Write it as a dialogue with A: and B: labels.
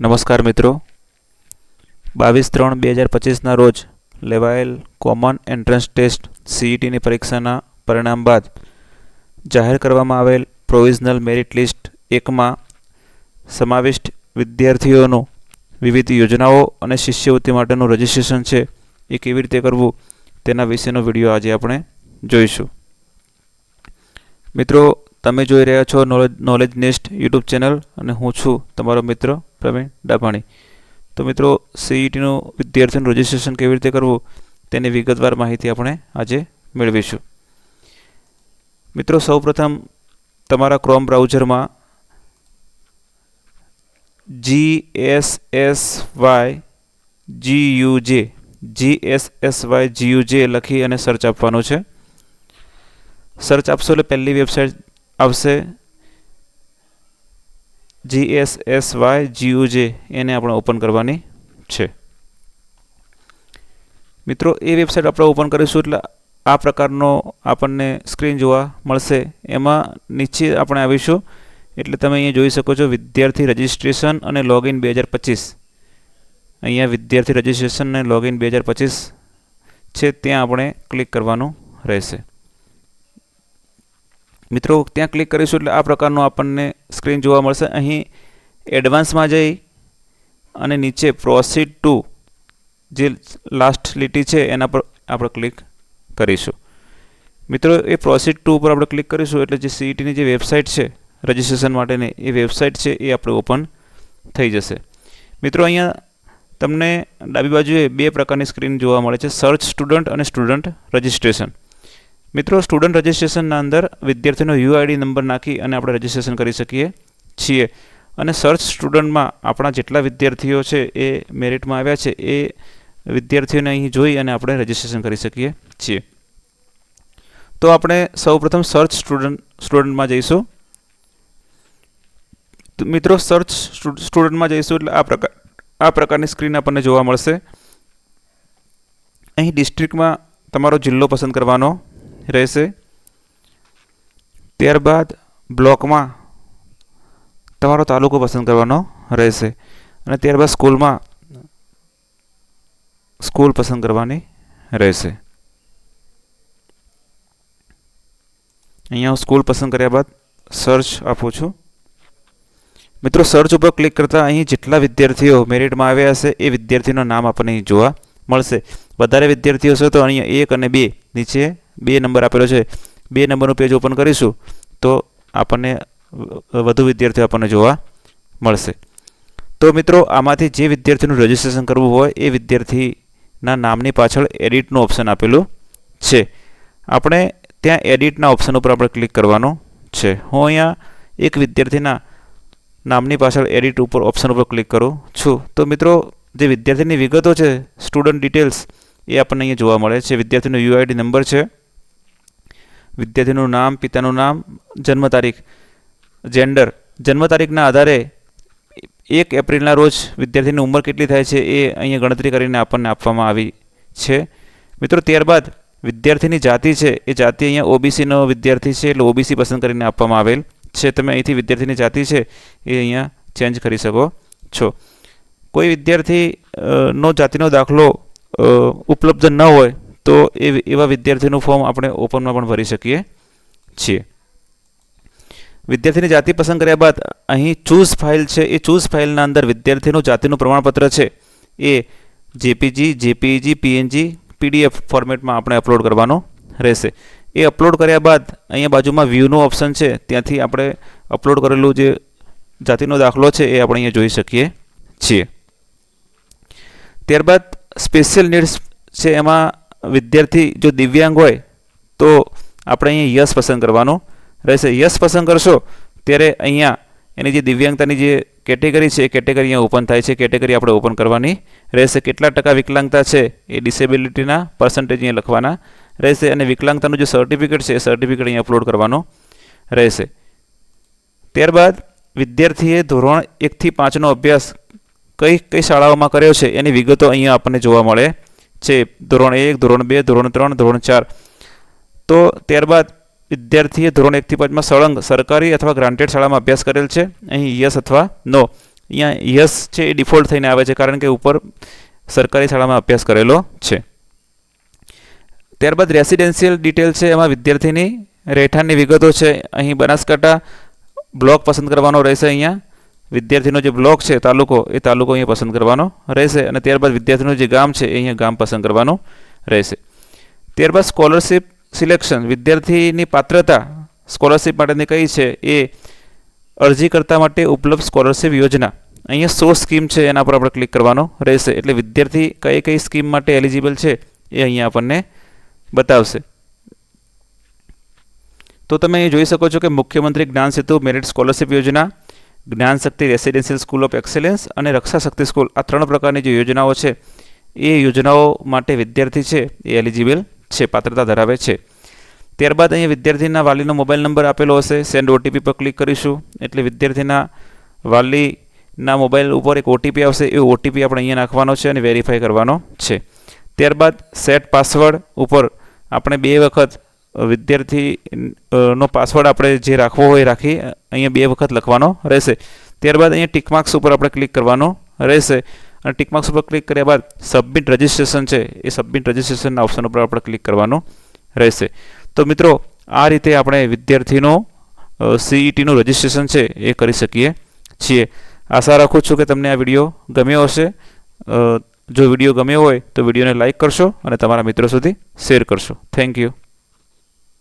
A: નમસ્કાર મિત્રો. બાવીસ ત્રણ બે હજાર પચીસના રોજ લેવાયેલ કોમન એન્ટ્રન્સ ટેસ્ટ સીઈટીની પરીક્ષાના પરિણામ બાદ જાહેર કરવામાં આવેલ પ્રોવિઝનલ મેરિટ લિસ્ટ એકમાં સમાવિષ્ટ વિદ્યાર્થીઓનું વિવિધ યોજનાઓ અને શિષ્યવૃત્તિ માટેનું રજિસ્ટ્રેશન છે એ કેવી રીતે કરવું તેના વિશેનો વીડિયો આજે આપણે જોઈશું. મિત્રો, તમે જોઈ રહ્યા છો knowledge knowledge nest YouTube channel અને હું છું તમારો મિત્ર પ્રવીણ ડાભાણી. તો મિત્રો સીઈટીનું વિદ્યાર્થીનું રજિસ્ટ્રેશન કેવી રીતે કરવું, તેની વિગતવાર માહિતી આપણે આજે મેળવીશું. મિત્રો, સૌપ્રથમ તમારા ક્રોમ બ્રાઉઝરમાં G S S Y G U J G S S Y G U J લખી અને સર્ચ આપવાનું છે. સર્ચ આપશો એટલે પહેલી વેબસાઇટ આવશે G S S Y G U J એને આપણે ઓપન કરવાની છે. મિત્રો, એ વેબસાઇટ આપણે ઓપન કરીશું એટલે આ પ્રકારનો આપણને સ્ક્રીન જોવા મળશે. એમાં નીચે આપણે આવીશું. એટલે તમે અહીંયા જોઈ શકો છો વિદ્યાર્થી રજિસ્ટ્રેશન અને લોગિન બે હજાર પચીસ. અહીંયા વિદ્યાર્થી રજિસ્ટ્રેશન અને લોગિન બે હજાર પચીસ છે, ત્યાં આપણે ક્લિક કરવાનું રહેશે. મિત્રો, ત્યાં ક્લિક કરીશું એટલે આ પ્રકારનું આપણને સ્ક્રીન જોવા મળશે. અહીં એડવાન્સમાં જઈ અને નીચે પ્રોસીડ ટુ જે લાસ્ટ લીટી છે, એના પર આપણે ક્લિક કરીશું. મિત્રો, એ પ્રોસીડ ટુ ઉપર આપણે ક્લિક કરીશું એટલે જે સીઈટીની જે વેબસાઇટ છે રજિસ્ટ્રેશન માટેની, એ વેબસાઇટ છે, એ આપણે ઓપન થઈ જશે. મિત્રો, અહીંયા તમને ડાબી બાજુએ બે પ્રકારની સ્ક્રીન જોવા મળે છે. સર્ચ સ્ટુડન્ટ અને સ્ટુડન્ટ રજિસ્ટ્રેશન મિત્રો સ્ટુડન્ટ રજિસ્ટ્રેશનના અંદર વિદ્યાર્થીનો યુઆઈડી નંબર નાખી અને આપણે રજિસ્ટ્રેશન કરી શકીએ છીએ. અને સર્ચ સ્ટુડન્ટમાં આપણા જેટલા વિદ્યાર્થીઓ છે, એ મેરિટમાં આવ્યા છે, એ વિદ્યાર્થીઓને અહીં જોઈ અને આપણે રજિસ્ટ્રેશન કરી શકીએ છીએ. તો આપણે સૌપ્રથમ સર્ચ સ્ટુડન્ટ સ્ટુડન્ટમાં જઈશું. મિત્રો સર્ચ સ્ટુડન્ટમાં જઈશું એટલે આ પ્રકાર, આ પ્રકારની સ્ક્રીન આપણને જોવા મળશે. અહીં ડિસ્ટ્રિક્ટમાં તમારો જિલ્લો પસંદ કરવાનો. રહેશે. ત્યારબાદ બ્લોકમાં તમારો તાલુકો પસંદ કરવાનો રહેશે. અને ત્યારબાદ સ્કૂલમાં સ્કૂલ પસંદ કરવાની રહેશે. અહીંયા હું સ્કૂલ પસંદ કર્યા બાદ સર્ચ આપું છું. મિત્રો સર્ચ ઉપર ક્લિક કરતાં અહીં જેટલા વિદ્યાર્થીઓ મેરિટમાં આવ્યા હશે, એ વિદ્યાર્થીનું નામ આપણને જોવા મળશે. વધારે વિદ્યાર્થીઓ છે તો અહીંયા એક અને બે નીચે બે નંબર આપેલો છે. બે નંબરનું પેજ ઓપન કરીશું તો આપણને વધુ વિદ્યાર્થીઓ આપણને જોવા મળશે. તો મિત્રો, આમાંથી જે વિદ્યાર્થીનું રજિસ્ટ્રેશન કરવું હોય એ વિદ્યાર્થીના નામની પાછળ એડિટનું ઓપ્શન આપેલું છે. આપણે ત્યાં એડિટના ઓપ્શન ઉપર આપણે ક્લિક કરવાનું છે. હું અહીંયા એક વિદ્યાર્થીના નામની પાછળ એડિટ ઉપર ઓપ્શન ઉપર ક્લિક કરું છું. તો મિત્રો, જે વિદ્યાર્થીની વિગતો છે સ્ટુડન્ટ ડિટેલ્સ એ આપણને અહીંયા જોવા મળે છે. વિદ્યાર્થીનો યુઆઈડી નંબર છે. વિદ્યાર્થીનું નામ, પિતાનું નામ, જન્મ તારીખ જેન્ડર જન્મ તારીખના આધારે એક એપ્રિલના રોજ વિદ્યાર્થીની ઉંમર કેટલી થાય છે એ અહીંયા ગણતરી કરીને આપણને આપવામાં આવી છે. મિત્રો, ત્યારબાદ વિદ્યાર્થીની જાતિ છે, એ જાતિ અહીંયા ઓબીસીનો વિદ્યાર્થી છે, એટલે ઓબીસી પસંદ કરીને આપવામાં આવેલ છે. તમે અહીંથી વિદ્યાર્થીની જાતિ છે એ અહીંયા ચેન્જ કરી શકો છો. કોઈ વિદ્યાર્થી નો જાતિનો દાખલો ઉપલબ્ધ ન હોય તો એ એવા વિદ્યાર્થીનું ફોર્મ આપણે ઓપનમાં પણ ભરી શકીએ છીએ. વિદ્યાર્થીની જાતિ પસંદ કર્યા બાદ અહીં ચૂઝ ફાઇલ છે. એ ચૂઝ ફાઇલના અંદર વિદ્યાર્થીનું જાતિનું પ્રમાણપત્ર છે. એ જેપીજી જેપીજી પીએનજી પીડીએફ ફોર્મેટમાં આપણે અપલોડ કરવાનો રહેશે. એ અપલોડ કર્યા બાદ અહીંયા બાજુમાં વ્યૂનું ઓપ્શન છે. ત્યાંથી આપણે અપલોડ કરેલું જે જાતિનો દાખલો છે એ આપણે અહીંયા જોઈ શકીએ છીએ. ત્યારબાદ સ્પેશિયલ નીડ્સ છે. એમાં વિદ્યાર્થી જો દિવ્યાંગ હોય, તો આપણે અહીંયા યસ પસંદ કરવાનું રહેશે. યસ પસંદ કરશો, ત્યારે અહીંયા એની જે દિવ્યાંગતાની જે કેટેગરી છે, એ કેટેગરી અહીંયા ઓપન થાય છે. કેટેગરી આપણે ઓપન કરવાની રહેશે. કેટલા ટકા વિકલાંગતા છે, એ ડિસેબિલિટીના પર્સન્ટેજ અહીંયા લખવાના રહેશે. અને વિકલાંગતાનું જે સર્ટિફિકેટ છે, એ સર્ટિફિકેટ અહીંયા અપલોડ કરવાનો રહેશે. ત્યારબાદ વિદ્યાર્થીએ ધોરણ એકથી પાંચનો અભ્યાસ કઈ કઈ શાળાઓમાં કર્યો છે, એની વિગતો અહીંયા આપણને જોવા મળે. છે ધોરણ એક, ધોરણ બે, ધોરણ ત્રણ, ધોરણ ચાર. તો ત્યારબાદ વિદ્યાર્થીએ ધોરણ એકથી પાંચમાં સળંગ સરકારી અથવા ગ્રાન્ટેડ શાળામાં અભ્યાસ કરેલ છે. અહીં યસ અથવા નો. અહીંયા યસ છે એ ડિફોલ્ટ થઈને આવે છે કારણ કે ઉપર સરકારી શાળામાં અભ્યાસ કરેલો છે. ત્યારબાદ રેસિડેન્શિયલ ડિટેલ છે. એમાં વિદ્યાર્થીની રહેઠાણની વિગતો છે. અહીં બનાસકાંઠા બ્લોક પસંદ કરવાનો રહેશે અહીંયા. વિદ્યાર્થીનો જે બ્લોક છે તાલુકો, એ તાલુકો અહીંયા પસંદ કરવાનો રહેશે અને ત્યારબાદ વિદ્યાર્થીનું જે ગામ છે એ અહીંયા ગામ પસંદ કરવાનું રહેશે. ત્યારબાદ સ્કોલરશિપ સિલેક્શન, વિદ્યાર્થીની પાત્રતા સ્કોલરશિપ માટેની કઈ છે? એ અરજી કરતા માટે ઉપલબ્ધ સ્કોલરશિપ યોજના. અહીંયા સો સ્કીમ છે, એના પર આપણે ક્લિક કરવાનો રહેશે. એટલે વિદ્યાર્થી કઈ કઈ સ્કીમ માટે એલિજિબલ છે એ અહીંયા આપણને બતાવશે. તો તમે જોઈ શકો છો કે મુખ્યમંત્રી જ્ઞાન સેતુ મેરિટ સ્કોલરશિપ યોજના Gyan Shakti residential school of excellence અને રક્ષાશક્તિ સ્કૂલ આ ત્રણ પ્રકારની જે યોજનાઓ છે, એ યોજનાઓ માટે વિદ્યાર્થી છે, એ એલિજિબલ છે, પાત્રતા ધરાવે છે. ત્યારબાદ અહીંયા વિદ્યાર્થીના વાલીનો મોબાઈલ નંબર આપેલો હશે સેન્ડ ઓટીપી પર ક્લિક કરીશું. એટલે વિદ્યાર્થીના વાલીના મોબાઈલ ઉપર એક ઓટીપી આવશે, એ ઓટીપી આપણે અહીંયા નાખવાનો છે અને વેરીફાઈ કરવાનો છે. ત્યારબાદ સેટ પાસવર્ડ ઉપર આપણે બે વખત વિદ્યાર્થી નો પાસવર્ડ આપણે જે રાખવો હોય રાખી અહીંયા બે વખત લખવાનો રહેશે. ત્યારબાદ અહીંયા ટિકમાર્ક્સ ઉપર આપણે ક્લિક કરવાનો રહેશે. અને ટિકમાર્ક્સ ઉપર ક્લિક કર્યા બાદ સબમિટ રજિસ્ટ્રેશન છે, એ સબમિટ રજિસ્ટ્રેશનના ઓપ્શન ઉપર આપણે ક્લિક કરવાનું રહેશે. તો મિત્રો, આ રીતે આપણે વિદ્યાર્થીનો સીઈટીનું રજિસ્ટ્રેશન છે, એ કરી શકીએ છીએ. આશા રાખું છું કે તમને આ વીડિયો ગમ્યો હશે. જો વીડિયો ગમ્યો હોય તો વિડીયોને લાઇક કરશો અને તમારા મિત્રો સુધી શેર કરશો. Thank you